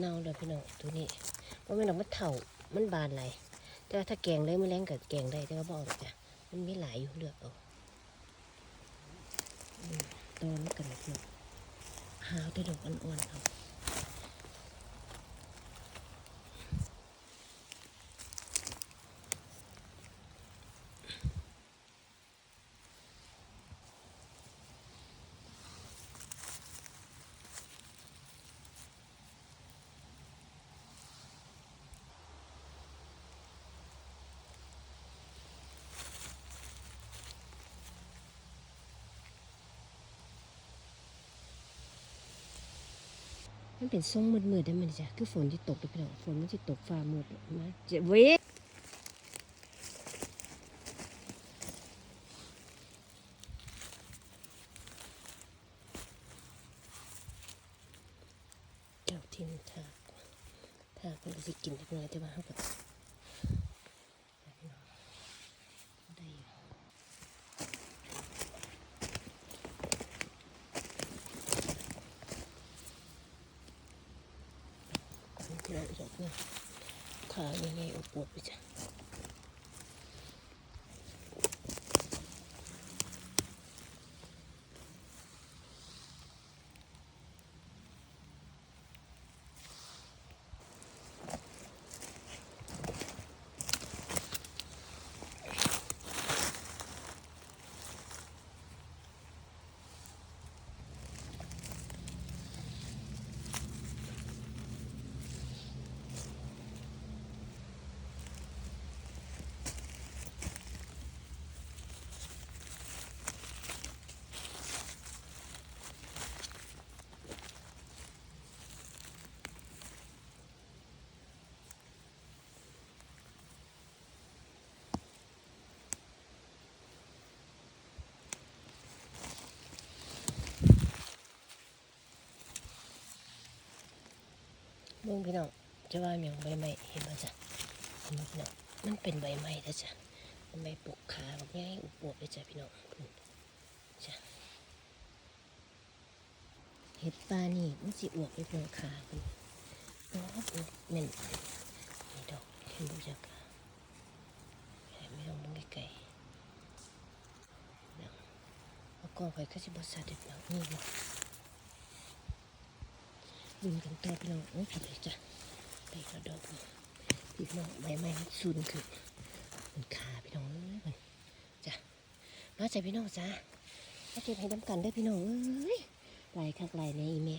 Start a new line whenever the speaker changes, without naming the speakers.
เน่าเลยพี่น้องตัวนี้ว่าไม่นดอกมันเถ่ามันบานไหลยแต่ว่าถ้าแกงเลยไม่แรงกับแกงได้แต่ว่าบอกจ้ะมันไมีหลายอยู่เลือกเอาตอนมันกันเลยพี่น้องหาแต่ดอกอ่อนๆเอา มันเป็นทรงมืดๆได้มันจ้ะคือฝนที่ตกเลยพี่น้องฝนมันที่ตกฟ้ามืดมาเจะเว้ยเจ้าทินทากทากมันก็สิกินเล็กน้อยแต่ว่าเขาก็ได้อยู่ นี่พี่น้องดอกเนี่ยขายังไงอบอวบไปจ้ะ เบิ่งพี่น้องจะว่าเมียงใบไม้เห็นบ่จ้ะเห็นบ่พี่น้องมันเป็นใบไม้นะจ้ะเป็นใบปกขาแบบง่ายอุบวบเลยจ้ะพี่น้องจ้ะเห็ดปลานี่มันสิอวบไปเพิ่งขาเป็นอวบอวบแม่นนี่ดอกเห็นบ่จ้ะค่ะให้ไม่ต้องเบิ่งไกลๆเนาะเอากล้องไปก็สิบ่สัตว์เด็ดเนาะนี่เนา ดึงกันต่อพี่น้องโอ้ยผิดเลยจ้ะไปกระดกพี่น้องใบไม้มันสูนคือมันขาพี่น้องเอ้ยมันจ้ะมาใจพี่น้องจ้ะมาเก็บให้น้ำกันได้พี่น้องเอ้ยลายคักลายในอีเม